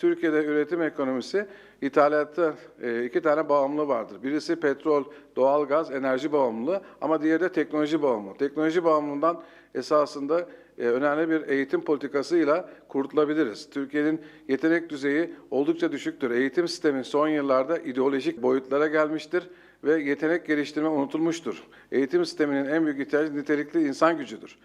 Türkiye'de üretim ekonomisi ithalatta e, iki tane bağımlılığı vardır. Birisi petrol, doğalgaz, enerji bağımlılığı ama diğeri de teknoloji bağımlılığı. Teknoloji bağımlılığından esasında e, önemli bir eğitim politikasıyla kurtulabiliriz. Türkiye'nin yetenek düzeyi oldukça düşüktür. Eğitim sistemi son yıllarda ideolojik boyutlara gelmiştir ve yetenek geliştirme unutulmuştur. Eğitim sisteminin en büyük ihtiyacı nitelikli insan gücüdür.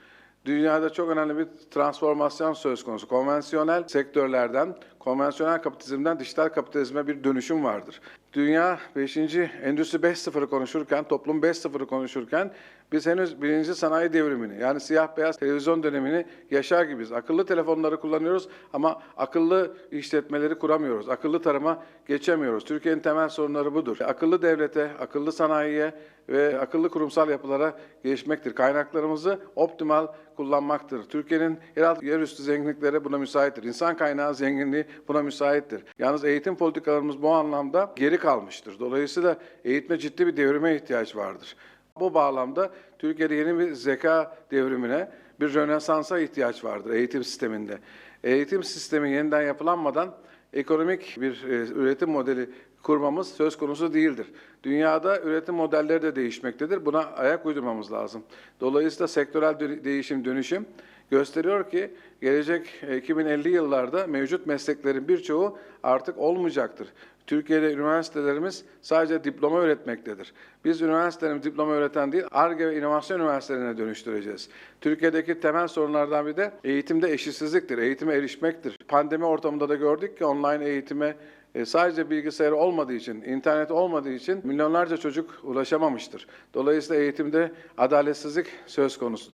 Dünyada çok önemli bir transformasyon söz konusu. Konvansiyonel sektörlerden, konvansiyonel kapitalizmden dijital kapitalizme bir dönüşüm vardır. Dünya 5. Endüstri 5.0'ı konuşurken, toplum 5.0'ı konuşurken biz henüz birinci sanayi devrimini yani siyah beyaz televizyon dönemini yaşar gibiyiz. Akıllı telefonları kullanıyoruz ama akıllı işletmeleri kuramıyoruz. Akıllı tarıma geçemiyoruz. Türkiye'nin temel sorunları budur. Akıllı devlete, akıllı sanayiye ve akıllı kurumsal yapılara geçmektir. Kaynaklarımızı optimal kullanmaktır. Türkiye'nin yeraltı yerüstü zenginlikleri buna müsaittir. İnsan kaynağı zenginliği buna müsaittir. Yalnız eğitim politikalarımız bu anlamda geri kalmıştır. Dolayısıyla eğitime ciddi bir devrime ihtiyaç vardır. Bu bağlamda Türkiye'de yeni bir zeka devrimine, bir rönesansa ihtiyaç vardır eğitim sisteminde. Eğitim sistemi yeniden yapılanmadan ekonomik bir e, üretim modeli kurmamız söz konusu değildir. Dünyada üretim modelleri de değişmektedir. Buna ayak uydurmamız lazım. Dolayısıyla sektörel değişim, dönüşüm gösteriyor ki gelecek e, 2050 yıllarda mevcut mesleklerin birçoğu artık olmayacaktır. Türkiye'de üniversitelerimiz sadece diploma öğretmektedir. Biz üniversitelerimiz diploma öğreten değil, ARGE ve inovasyon üniversitelerine dönüştüreceğiz. Türkiye'deki temel sorunlardan biri de eğitimde eşitsizliktir, eğitime erişmektir. Pandemi ortamında da gördük ki online eğitime e, sadece bilgisayarı olmadığı için, internet olmadığı için milyonlarca çocuk ulaşamamıştır. Dolayısıyla eğitimde adaletsizlik söz konusu.